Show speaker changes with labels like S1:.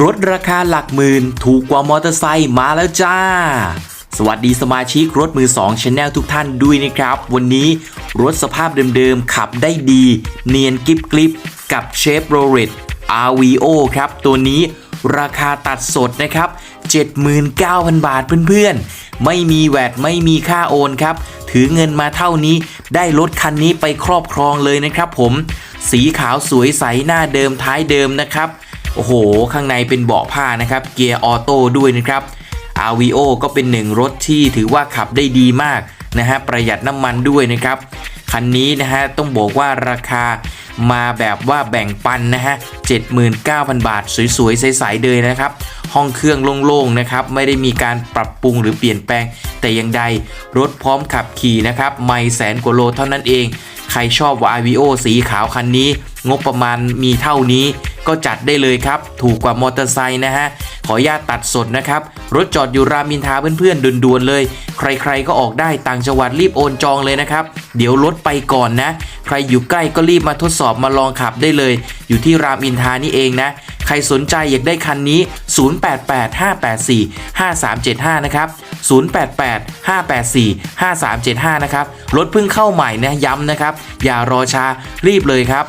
S1: รถราคาหลักหมื่นถูกกว่ามอเตอร์ไซค์มาแล้วจ้า สวัสดีสมาชิกรถมือ2 Channel ทุกท่านด้วยนะครับ วันนี้รถสภาพเดิมๆ ขับได้ดี เนียนกริบกริบกับเชฟโรเลต RVO ครับ ตัวนี้ราคาตัดสดนะครับ 79,000 บาทเพื่อนๆ ไม่มีแวดไม่มีค่าโอนครับ ถือเงินมาเท่านี้ได้รถคันนี้ไปครอบครองเลยนะครับผม สีขาวสวยใสหน้าเดิมท้ายเดิมนะครับ โอ้โห ข้างในเป็นเบาะผ้านะครับ เกียร์ออโต้ด้วยนะครับ RVO ก็เป็นหนึ่งรถที่ถือว่าขับได้ดีมากนะฮะ ประหยัดน้ำมันด้วยนะครับ คันนี้นะฮะ ต้องบอกว่าราคามาแบบว่าแบ่งปันนะฮะ 79,000 บาท สวยๆ ใสๆเลยนะครับ ห้องเครื่องโล่งๆ นะครับ ไม่ได้มีการปรับปรุงหรือเปลี่ยนแปลง แต่อย่างใด รถพร้อมขับขี่นะครับ ไม่แสนกว่าโลเท่านั้นเอง ใครชอบว่า RVO สีขาวคันนี้ งบประมาณมีเท่านี้ ก็จัดได้เลยครับ ถูกกว่ามอเตอร์ไซค์นะฮะ ขออนุญาตตัดสดนะครับ รถจอดอยู่รามินทาเพื่อนๆด่วนๆเลย ใครๆก็ออกได้ต่างจังหวัดรีบโอนจองเลยนะครับ เดี๋ยวรถไปก่อนนะ ใครอยู่ใกล้ก็รีบมาทดสอบมาลองขับได้เลย อยู่ที่รามอินทานี่เองนะ ใครสนใจอยากได้คันนี้ 0885845375 นะครับ 0885845375 นะครับ รถเพิ่งเข้าใหม่นะย้ำนะครับ อย่ารอช้ารีบเลยครับ